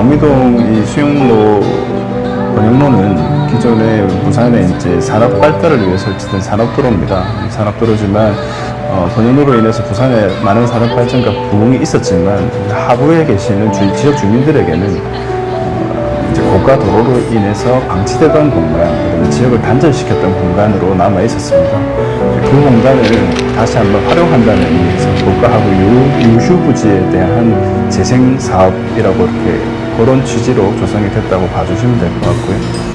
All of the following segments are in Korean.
방미동 이 수영로 번영로는 기존에 부산의 이제 산업 발달을 위해 설치된 산업도로입니다. 산업도로지만 어, 번영로로 인해서 부산에 많은 산업 발전과 부흥이 있었지만 하부에 계시는 주, 지역 주민들에게는 어, 이제 고가 도로로 인해서 방치되던 공간, 그다음에 지역을 단절시켰던 공간으로 남아 있었습니다. 그 공간을 다시 한번 활용한다는 의미에서 고가하고 유, 유휴 부지에 대한 재생 사업이라고 이렇게 그런 취지로 조성이 됐다고 봐주시면 될 것 같고요.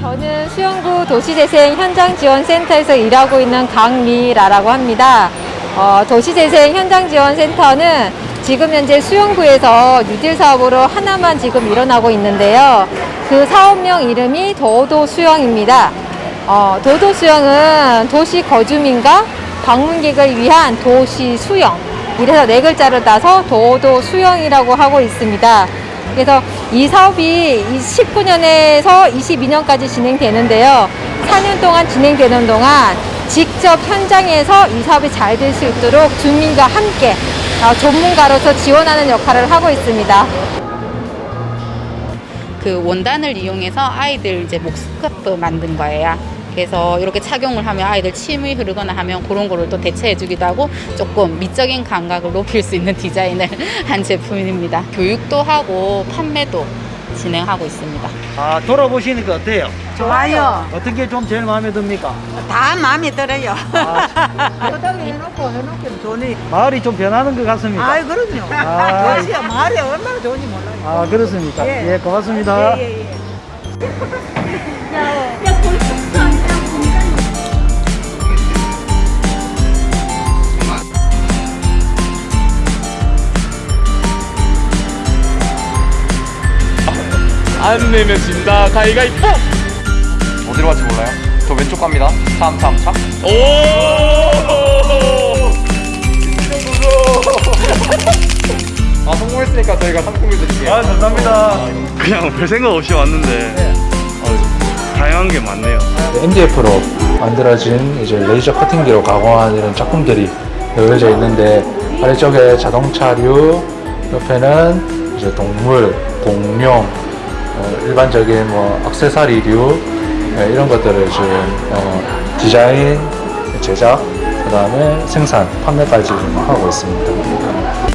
저는 수영구 도시재생 현장지원센터에서 일하고 있는 강미라라고 합니다. 어, 도시재생 현장지원센터는 지금 현재 수영구에서 뉴딜 사업으로 하나만 지금 일어나고 있는데요. 그 사업명 이름이 도도 수영입니다. 어, 도도 수영은 도시 거주민과 방문객을 위한 도시 수영. 이래서 네 글자를 따서 도도 수영이라고 하고 있습니다. 그래서 이 사업이 19년에서 22년까지 진행되는데요. 4년 동안 진행되는 동안 직접 현장에서 이 사업이 잘 될 수 있도록 주민과 함께 어, 전문가로서 지원하는 역할을 하고 있습니다. 그 원단을 이용해서 아이들 이제 목 스카프 만든 거예요. 그래서 이렇게 착용을 하면 아이들 침이 흐르거나 하면 그런 거를 또 대체해 주기도 하고 조금 미적인 감각을 높일 수 있는 디자인을 한 제품입니다. 교육도 하고 판매도 진행하고 있습니다. 아 돌아보시니까 어때요? 좋아요. 어떤 게 좀 제일 마음에 듭니까? 다 마음에 들어요. 아, 여기 해놓고 해놓고 좋니. 마을이 좀 변하는 것 같습니까? 아이 그럼요. 아. 역시 마을이 얼마나 좋은지 몰라요. 아 그렇습니까? 예. 예, 고맙습니다. 예, 예, 예. 안 내면 진다 가위가위보 어디로 갈지 몰라요? 저 왼쪽 갑니다. 3, 3, 3. 오 아, 성공했으니까 저희가 상품을 드릴게요. 아 감사합니다. 그냥 별 생각 없이 왔는데 어, 다양한 게 많네요. MDF로 만들어진 이제 레이저 커팅기로 가공한 이런 작품들이 놓여져 있는데 아래쪽에 자동차류, 옆에는 이제 동물, 공룡, 어, 일반적인 뭐 액세서리류 네, 이런 것들을 지금 어, 디자인, 제작, 그 다음에 생산, 판매까지 하고 있습니다.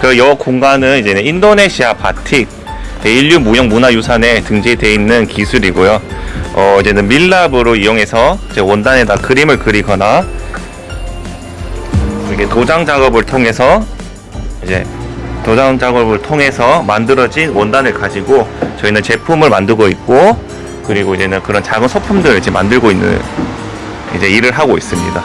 그여 공간은 이제 인도네시아 바틱 인류 무형 문화유산에 등재되어 있는 기술이고요. 어, 이제는 밀랍으로 이용해서 이제 원단에다 그림을 그리거나 이게 도장 작업을 통해서 이제 도장 작업을 통해서 만들어진 원단을 가지고 저희는 제품을 만들고 있고 그리고 이제는 그런 작은 소품들을 이제 만들고 있는 이제 일을 하고 있습니다.